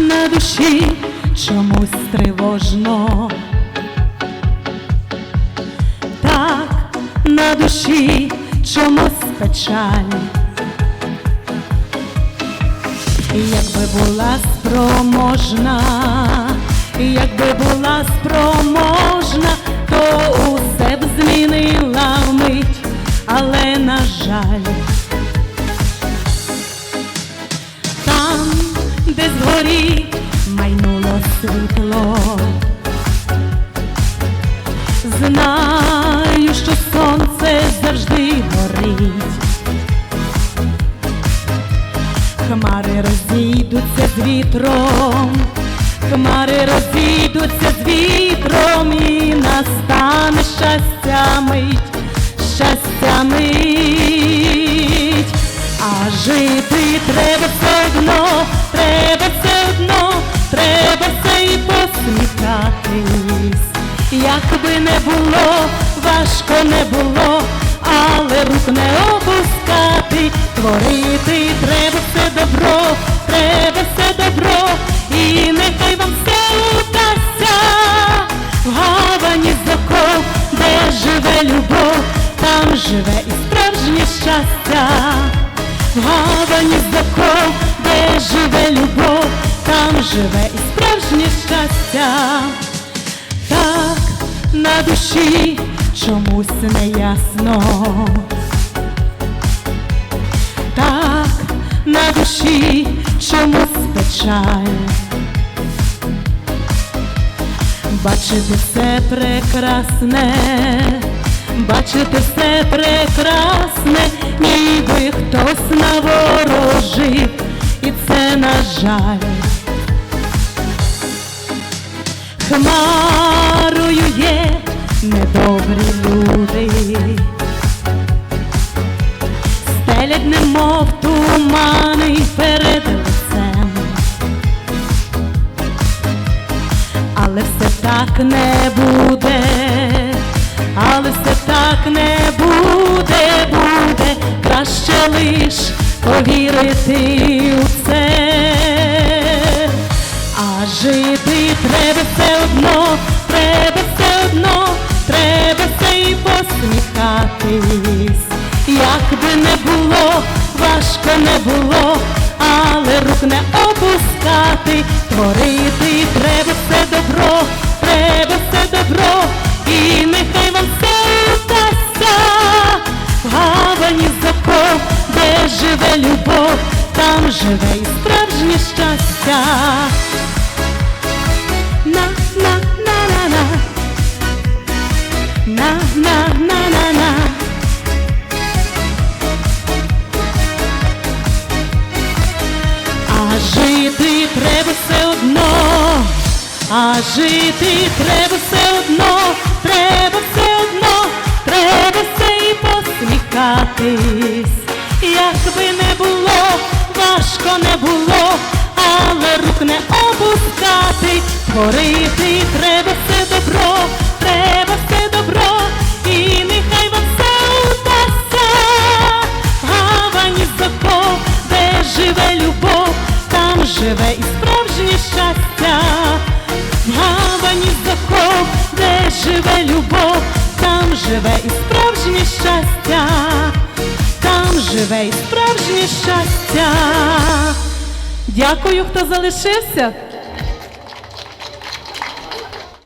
на душі чомусь тривожно. Так на душі чомусь печаль. Якби була спроможна, якби була спроможна, то усе б змінила вмить, але на жаль. Де згорі майнуло світло. Знаю, що сонце завжди горить. Хмари розійдуться з вітром, хмари розійдуться з вітром і настане щастя мить, щастя мить, а жити треба все одно, треба все одно, треба все і посміхатись. Як би не було, важко не було, але рук не опускати, творити треба все добро, треба все добро, і нехай вам все удасться, в гавані заков, де живе любов, там живе і справжнє щастя, гавані заков, де живе любов, там живе і справжнє щастя. Так на душі чомусь не ясно. Так на душі чомусь печаль. Бачити все прекрасне, бачити все прекрасне, жаль. Хмарою є недобрі люди, стелять немов тумани перед лицем, але все так не буде, але все так не буде, буде краще лиш повірити у це. Жити треба все одно, треба все одно, треба все і посміхатись. Як би не було, важко не було, але рук не опускати, творити треба все добро, треба все добро, і нехай вам все вдасться. В гавані заков, де живе любов, там живе і справжнє щастя. Жити треба все одно, а жити треба все одно, треба все одно, треба все і посміхатись. Як би не було, важко не було, але рук не опускати, творити треба живе і справжнє щастя. В гавані захоп, де живе любов, там живе і справжнє щастя, там живе і справжнє щастя. Дякую, хто залишився.